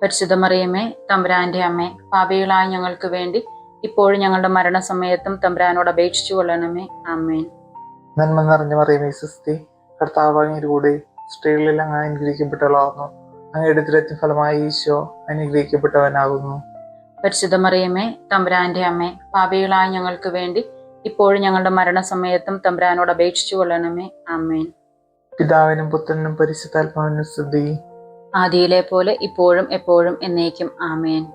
പരിശുദ്ധ മറിയമ്മേ തമ്പുരാന്റെ അമ്മേ പാപികളായ ഞങ്ങൾക്ക് വേണ്ടി ഇപ്പോഴും ഞങ്ങളുടെ മരണസമയത്തും തമ്പുരാനോട് അപേക്ഷിച്ചു കൊള്ളണമേ. അമ്മേൻ നന്മ നിറഞ്ഞ മറിയമേ സിസ്തി. കർത്താവ് അങ്ങയുടെ കൂടെ സ്ത്രീകളിൽ അങ്ങ് അനുഗ്രഹിക്കപ്പെട്ടവളാകുന്നു. അങ്ങയുടെ ദുരത്തിന് ഫലമായി ഈശോ അനുഗ്രഹിക്കപ്പെട്ടവനാകുന്നു. പരിശുദ്ധ മറിയമ്മേ തമ്പുരാന്റെ അമ്മേ പാപികളായ ഞങ്ങൾക്ക് വേണ്ടി ഇപ്പോഴും ഞങ്ങളുടെ മരണസമയത്തും തമ്പുരാനോട് അപേക്ഷിച്ചു കൊള്ളണമേ. ആമേൻ. പിതാവിനും പുത്രനും പരിശുദ്ധാത്മാവിനും സ്തുതി. ആദിയിലെ പോലെ ഇപ്പോഴും എപ്പോഴും എന്നേക്കും ആമേൻ.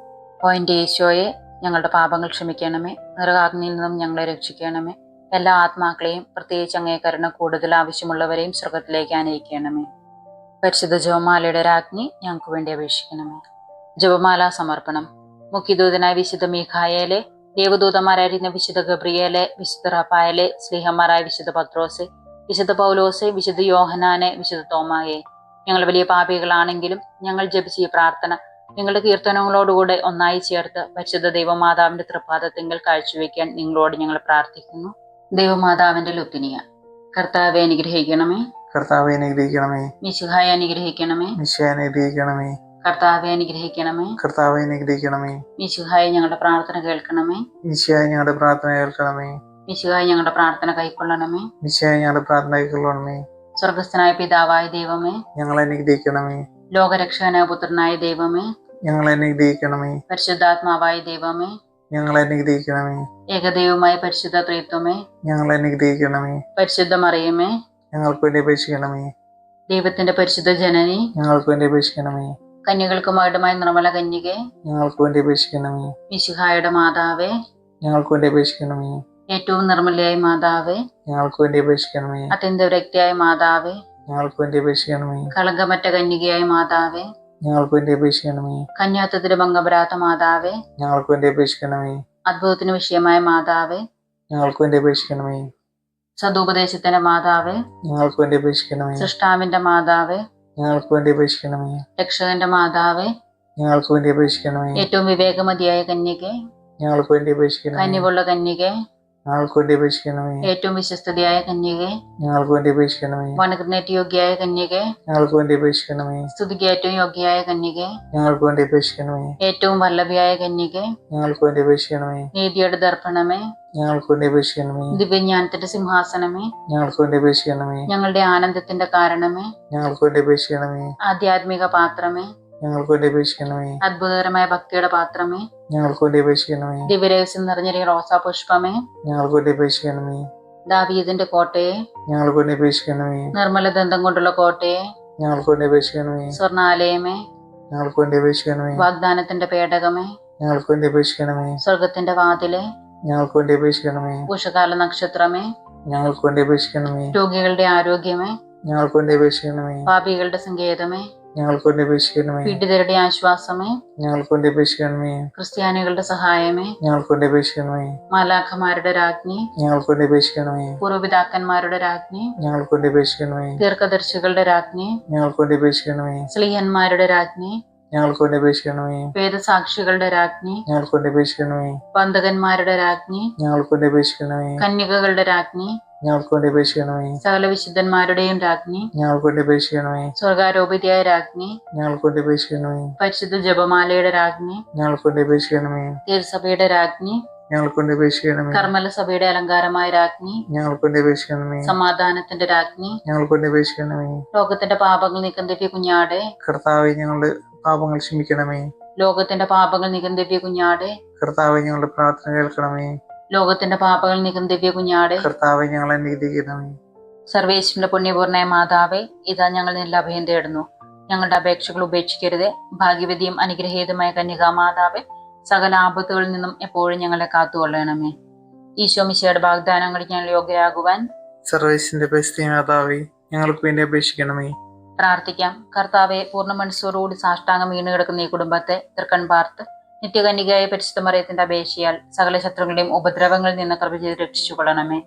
ഓ എന്റെ ഈശോയെ ഞങ്ങളുടെ പാപങ്ങൾ ക്ഷമിക്കണമേ. നിറകാഗ്നിയിൽ നിന്നും ഞങ്ങളെ രക്ഷിക്കണമേ. എല്ലാ ആത്മാക്കളെയും പ്രത്യേകിച്ച് അങ്ങേ കൂടുതൽ ആവശ്യമുള്ളവരെയും സ്വർഗത്തിലേക്ക് അനയിക്കണമേ പരിശുദ്ധ ജപമാലയുടെ രാജ്ഞി ഞങ്ങൾക്ക് വേണ്ടി അപേക്ഷിക്കണമേ. ജപമാല സമർപ്പണം. മുഖ്യദൂതനായ വിശുദ്ധ മീഖായേലെ ദേവദൂതന്മാരായിരുന്ന വിശുദ്ധ ഗബ്രിയേലെ വിശുദ്ധ റഫായലെ സ്നേഹന്മാരായ വിശുദ്ധ പത്രോസ് വിശുദ്ധ പൗലോസ് വിശുദ്ധ യോഹനാനെ വിശുദ്ധ തോമായെ. ഞങ്ങൾ വലിയ പാപികളാണെങ്കിലും ഞങ്ങൾ ജപിച്ച ഈ പ്രാർത്ഥന നിങ്ങളുടെ കീർത്തനങ്ങളോടുകൂടെ ഒന്നായി ചേർത്ത് പരിശുദ്ധ ദൈവമാതാവിന്റെ തൃപ്പാദത്തിങ്കൽ കാഴ്ചവെക്കാൻ നിങ്ങളോട് ഞങ്ങൾ പ്രാർത്ഥിക്കുന്നു. ദൈവമാതാവിന്റെ ലുത്തിനിയ കർത്താവെ അനുഗ്രഹിക്കണമേ. കർത്താവെ അനുഗ്രഹിക്കണമേ. മിശുഹായ അനുഗ്രഹിക്കണമേ. മിശുഹായ അനുഗ്രഹിക്കണമേ. കർത്താവെ അനുഗ്രഹിക്കണമേ. കർത്താവെ അനുഗ്രഹിക്കണമേ. മിശുഹായെ ഞങ്ങളുടെ പ്രാർത്ഥന കേൾക്കണമേ. നിശ്ചയ ഞങ്ങളുടെ പ്രാർത്ഥന കേൾക്കണമേ. മിശുഹായെ ഞങ്ങളുടെ പ്രാർത്ഥന കൈക്കൊള്ളണമേ. നിശ്ചയ ഞങ്ങളുടെ പ്രാർത്ഥന കൈക്കൊള്ളണമേ. സ്വർഗസ്ഥനായ പിതാവായ ദൈവമേ. ഞങ്ങളെ അനുഗ്രഹിക്കണമേ. ലോകരക്ഷകനായ പുത്രനായ ദൈവമേ. ഞങ്ങളെ അനുഗ്രഹിക്കണമേ. പരിശുദ്ധാത്മാവായ ദൈവമേ. ഞങ്ങളെ അനുഗ്രഹിക്കണമേ. ഏകദൈവമായ പരിശുദ്ധ ത്രിത്വമേ. ഞങ്ങളെ അനുഗ്രഹിക്കണമേ. പരിശുദ്ധ മറിയമേ ഞങ്ങൾക്ക് വേണ്ടി അപേക്ഷിക്കണമേ. ദൈവത്തിന്റെ പരിശുദ്ധ ജനനി. ഞങ്ങൾക്ക് വേണ്ടി അപേക്ഷിക്കണമേ. കന്യകൾക്ക് മകുടമായ നിർമ്മല കന്യകെ ഞങ്ങൾക്ക് വേണ്ടി അപേക്ഷിക്കണമേ. മിശിഹായുടെ മാതാവേ ഞങ്ങൾക്ക് വേണ്ടി അപേക്ഷിക്കണമേ. ഏറ്റവും നിർമ്മലയായ മാതാവേ ഞങ്ങൾക്ക് വേണ്ടി അപേക്ഷിക്കണമേ. അത്യന്ത വ്യക്തിയായ മാതാവേ ഞങ്ങൾക്ക് വേണ്ടി അപേക്ഷിക്കണമേ. കളങ്കമറ്റ കന്യകയായ മാതാവേ ഞങ്ങൾക്ക് വേണ്ടി അപേക്ഷിക്കണമേ. കന്യാത്വത്തിന് ഭംഗപരാത്ത മാതാവേ ഞങ്ങൾക്ക് വേണ്ടി അപേക്ഷിക്കണമേ. അത്ഭുതത്തിന് വിഷയമായ മാതാവേ ഞങ്ങൾക്ക് വേണ്ടി അപേക്ഷിക്കണമേ. സദുപദേശത്തിന്റെ മാതാവേ ഞങ്ങൾക്ക് വേണ്ടി അപേക്ഷിക്കണമേ. സൃഷ്ടാവിന്റെ മാതാവേ ഞങ്ങൾക്ക് വേണ്ടി അപേക്ഷിക്കണമേ. രക്ഷകന്റെ മാതാവേ ഞങ്ങൾക്ക് വേണ്ടി അപേക്ഷിക്കണമേ. ഏറ്റവും വിവേകമതിയായ കന്യകെ ഞങ്ങൾക്ക് വേണ്ടി അപേക്ഷിക്കണമേ. കനിവുള്ള കന്യകെ ഞങ്ങൾക്ക് വേണ്ടി അപേക്ഷിക്കണമേ. ഏറ്റവും വിശ്വസ്തയായ കന്യകെ. ഞങ്ങൾക്ക് വേണ്ടി അപേക്ഷിക്കണമേ. യോഗ്യയായ കന്യകെ. ഞങ്ങൾക്ക് വേണ്ടി അപേക്ഷിക്കണമേ. സ്തുതിക്ക് ഏറ്റവും യോഗ്യയായ കന്യകെ. ഞങ്ങൾക്ക് വേണ്ടി അപേക്ഷിക്കണമേ. ഏറ്റവും വല്ലഭിയായ കന്യകെ. ഞങ്ങൾക്ക് വേണ്ടി അപേക്ഷിക്കണമേ. നീതിയുടെ ദർപ്പണമേ. ഞങ്ങൾക്ക് വേണ്ടി അപേക്ഷിക്കണമേ. ദിവ്യജ്ഞാനത്തിന്റെ സിംഹാസനമേ. ഞങ്ങൾക്ക് വേണ്ടി അപേക്ഷിക്കണമേ. ഞങ്ങളുടെ ആനന്ദത്തിന്റെ കാരണമേ. ഞങ്ങൾക്ക് വേണ്ടി അപേക്ഷിക്കണമേ. ആധ്യാത്മിക പാത്രമേ. ഞങ്ങൾക്ക് വേണ്ടി അപേക്ഷിക്കണമേ അത്ഭുതകരമായ ഭക്തിയുടെ പാത്രമേ ഞങ്ങൾക്ക് വേണ്ടി അപേക്ഷിക്കണമേ ദിവ്യരഹസ്യം നിറഞ്ഞ റോസാ പുഷ്പമേ ഞങ്ങൾക്ക് വേണ്ടി അപേക്ഷിക്കണമേ ദാവീദിന്റെ കോട്ടയെ ഞങ്ങൾക്ക് വേണ്ടി അപേക്ഷിക്കണമേ നിർമ്മല ദന്തം കൊണ്ടുള്ള കോട്ടയെ ഞങ്ങൾക്ക് വേണ്ടി അപേക്ഷിക്കണമേ സ്വർണാലയമേ ഞങ്ങൾക്ക് വേണ്ടി അപേക്ഷിക്കണമേ വാഗ്ദാനത്തിന്റെ പേടകമേ ഞങ്ങൾക്ക് വേണ്ടി അപേക്ഷിക്കണമേ സ്വർഗത്തിന്റെ വാതിലെ ഞങ്ങൾക്ക് വേണ്ടി അപേക്ഷിക്കണമേ ഉഷകാല നക്ഷത്രമേ ഞങ്ങൾക്ക് വേണ്ടി അപേക്ഷിക്കണമേ രോഗികളുടെ ആരോഗ്യമേ ഞങ്ങൾക്ക് വേണ്ടി അപേക്ഷിക്കണമേ പാപികളുടെ സങ്കേതമേ ഞങ്ങൾക്ക് വേണ്ടി അപേക്ഷിക്കണമേ. പീഡിതരുടെ ആശ്വാസമേ. ഞങ്ങൾക്ക് വേണ്ടി അപേക്ഷിക്കണമേ. ക്രിസ്ത്യാനികളുടെ സഹായമേ. ഞങ്ങൾക്ക് വേണ്ടി അപേക്ഷിക്കണമേ. മാലാഖമാരുടെ രാജ്ഞി. ഞങ്ങൾക്ക് വേണ്ടി അപേക്ഷിക്കണമേ. പൂർവപിതാക്കന്മാരുടെ രാജ്ഞി. ഞങ്ങൾക്ക് വേണ്ടി അപേക്ഷിക്കണമേ. ദീർഘദർശികളുടെ രാജ്ഞി. ഞങ്ങൾക്ക് വേണ്ടി അപേക്ഷിക്കണമേ. സ്ലീഹന്മാരുടെ രാജ്ഞി. ഞങ്ങൾക്ക് വേണ്ടി അപേക്ഷിക്കണമേ. വേദസാക്ഷികളുടെ രാജ്ഞി. ഞങ്ങൾക്ക് വേണ്ടി അപേക്ഷിക്കണമേ. പന്തകന്മാരുടെ രാജ്ഞി. ഞങ്ങൾക്ക് വേണ്ടി അപേക്ഷിക്കണമേ. കന്യകകളുടെ രാജ്ഞി. ഞങ്ങൾക്ക് വേണ്ടി അപേക്ഷിക്കണമേ. സകല വിശുദ്ധന്മാരുടെയും രാജ്ഞി. ഞങ്ങൾക്ക് വേണ്ടി അപേക്ഷിക്കണമേ. സ്വർഗാരോപിതയായ രാജ്ഞി. ഞങ്ങൾക്ക് വേണ്ടി അപേക്ഷിക്കണമേ. പരിശുദ്ധ ജപമാലയുടെ രാജ്ഞി. ഞങ്ങൾക്ക് വേണ്ടി അപേക്ഷിക്കണമേ. തിരുസഭയുടെ രാജ്ഞി. ഞങ്ങൾക്ക് വേണ്ടി അപേക്ഷിക്കണമേ. കർമ്മല സഭയുടെ അലങ്കാരമായ രാജ്ഞി. ഞങ്ങൾക്ക് വേണ്ടി അപേക്ഷിക്കണമേ. സമാധാനത്തിന്റെ രാജ്ഞി. ഞങ്ങൾക്ക് വേണ്ടി അപേക്ഷിക്കണമേ. ലോകത്തിന്റെ പാപങ്ങൾ നീക്കം തെറ്റിയ കുഞ്ഞാടെ. കർത്താവെ ഞങ്ങളുടെ പാപങ്ങൾ ക്ഷമിക്കണമേ. ലോകത്തിന്റെ പാപങ്ങൾ നീക്കം തെറ്റിയ കുഞ്ഞാടെ. കർത്താവെ ഞങ്ങളുടെ പ്രാർത്ഥന കേൾക്കണമേ. ലോകത്തിന്റെ പാപങ്ങൾ നീക്കം ദിവ്യ കുഞ്ഞാടെ. കർത്താവെ ഞങ്ങളെ സർവേശ്വരന്റെ പുണ്യപൂർണയ മാതാവേ ഇതാ ഞങ്ങൾ നിന്റെ അഭയം തേടുന്നു. ഞങ്ങളുടെ അപേക്ഷകൾ ഉപേക്ഷിക്കരുതേ. ഭാഗ്യവതിയും അനുഗ്രഹീതമായ കന്യകാ മാതാവേ സകല ആപത്തുകളിൽ നിന്നും എപ്പോഴും ഞങ്ങളെ കാത്തുകൊള്ളണമേ. ഈശോ മിശയുടെ വാഗ്ദാനങ്ങൾ ഞങ്ങൾ യോഗ്യരാകുവാൻ സർവേശ്വരന്റെ മാതാവേ ഞങ്ങൾക്ക് വേണ്ടി അപേക്ഷിക്കണമേ. പ്രാർത്ഥിക്കാം. കർത്താവെ പൂർണ മനസ്സോടുകൂടി സാഷ്ടാംഗം വീണ് കിടക്കുന്ന ഈ കുടുംബത്തെ തൃക്കൺ പാർത്ത് നിത്യകന്യകയായ പരിശുദ്ധ മറിയത്തിന്റെ അപേക്ഷയാൽ സകല ശത്രുക്കളുടെയും ഉപദ്രവങ്ങളിൽ നിന്ന് കൃപ ചെയ്ത് രക്ഷിച്ചു കൊള്ളണമേ.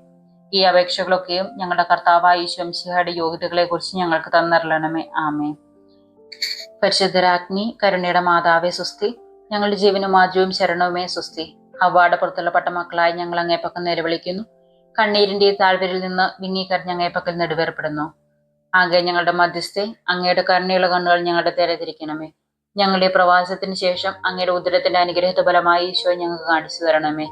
ഈ അപേക്ഷകളൊക്കെയും ഞങ്ങളുടെ കർത്താവായ ഈശ്വംശിഹയുടെ യോഗ്യതകളെ കുറിച്ച് ഞങ്ങൾക്ക് തന്നറിയണമേ ആമേ പരിശുദ്ധരാജ്ഞി കരുണയുടെ മാതാവേ സുസ്തി ഞങ്ങളുടെ ജീവനും ആദ്യവും ശരണവുമേ സുസ്തി ഹവാടെ പുറത്തുള്ള പട്ടമക്കളായി ഞങ്ങൾ അങ്ങേപ്പക്കം നിലവിളിക്കുന്നു. കണ്ണീരിന്റെ താഴ്വരിൽ നിന്ന് വിങ്ങിക്കരഞ്ഞ് അങ്ങേപ്പക്കൽ നെടുവേർപ്പെടുന്നു. ആകെ ഞങ്ങളുടെ മധ്യസ്ഥെ അങ്ങയുടെ കരുണയുള്ള കണ്ണുകൾ ഞങ്ങളുടെ തിരതിരിക്കണമേ ഞങ്ങളുടെ പ്രവാസത്തിന് ശേഷം അങ്ങയുടെ ഉദരത്തിന്റെ അനുഗ്രഹത്തെ ഫലമായി ഈശോ ഞങ്ങൾക്ക് കാണിച്ചു തരണമേ.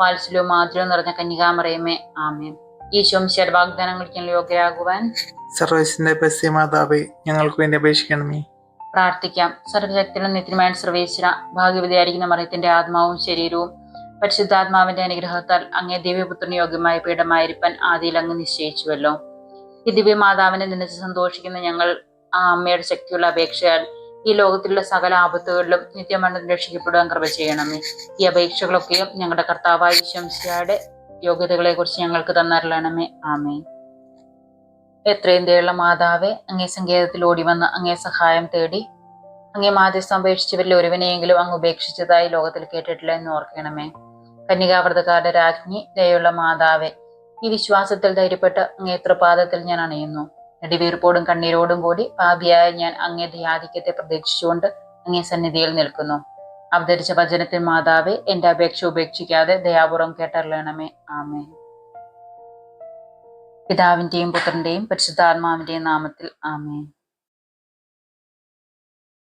വാത്സല്യവും മാധുര്യവും നിറഞ്ഞ കന്യകാമറയമേ ആമേൻ. ഈശോം ശരവാഗ്ദാനങ്ങൾക്ക് യോഗ്യരാകുവാൻ സർവേശിന്റെ ബെസ്തി മാതാവേ ഞങ്ങൾക്ക് വേണ്ടി അപേക്ഷിക്കണമേ. പ്രാർത്ഥിക്കാം. സർവശക്തിനും നിത്യമായ സർവേശ്വര ഭാഗ്യവതിയായിരിക്കുന്ന മറിയത്തിന്റെ ആത്മാവും ശരീരവും പരിശുദ്ധാത്മാവിന്റെ അനുഗ്രഹത്താൽ അങ്ങേ ദിവ്യപുത്രന് യോഗ്യമായ പീഠമായിരിക്കാൻ ആദിയിൽ അങ്ങ് നിശ്ചയിച്ചുവല്ലോ. ഈ ദിവ്യമാതാവിനെ നിന്നിച്ച് സന്തോഷിക്കുന്ന ഞങ്ങൾ ആ അമ്മയുടെ ശക്തിയുള്ള അപേക്ഷയാൽ ഈ ലോകത്തിലുള്ള സകല ആപത്തുകളിലും നിത്യമണ്ണം രക്ഷിക്കപ്പെടുവാൻ കൃപ ചെയ്യണമേ. ഈ അപേക്ഷകളൊക്കെയും ഞങ്ങളുടെ കർത്താവായ ശംശയുടെ യോഗ്യതകളെ കുറിച്ച് ഞങ്ങൾക്ക് തന്നറിയണമേ ആമേ എത്രയും ദയുള്ള മാതാവെ അങ്ങേ സങ്കേതത്തിൽ ഓടി വന്ന് അങ്ങേ സഹായം തേടി അങ്ങേ മാധ്യസ്ഥം അപേക്ഷിച്ചവരിൽ ഒരുവനെയെങ്കിലും അങ്ങ് ഉപേക്ഷിച്ചതായി ലോകത്തിൽ കേട്ടിട്ടില്ല എന്ന് ഓർക്കണമേ. കന്യകാവ്രതക്കാരുടെ രാജ്ഞി ദയുള്ള മാതാവെ ഈ വിശ്വാസത്തിൽ ധൈര്യപ്പെട്ട് അങ്ങേ തൃപാദത്തിൽ ഞാൻ അണയുന്നു. നെടിവീർപ്പോടും കണ്ണീരോടും കൂടി പാപിയായ ഞാൻ അങ്ങേ ധ്യാധിക്യത്തെ പ്രതീക്ഷിച്ചുകൊണ്ട് അങ്ങേ സന്നിധിയിൽ നിൽക്കുന്നു. അവതരിച്ച വചനത്തിൽ മാതാവെ എന്റെ അപേക്ഷ ഉപേക്ഷിക്കാതെ ദയാപൂർവം കേട്ടറിയണമേ. ആമേ പിതാവിന്റെയും പുത്രന്റെയും പരിശുദ്ധാത്മാവിന്റെയും നാമത്തിൽ ആമേൻ.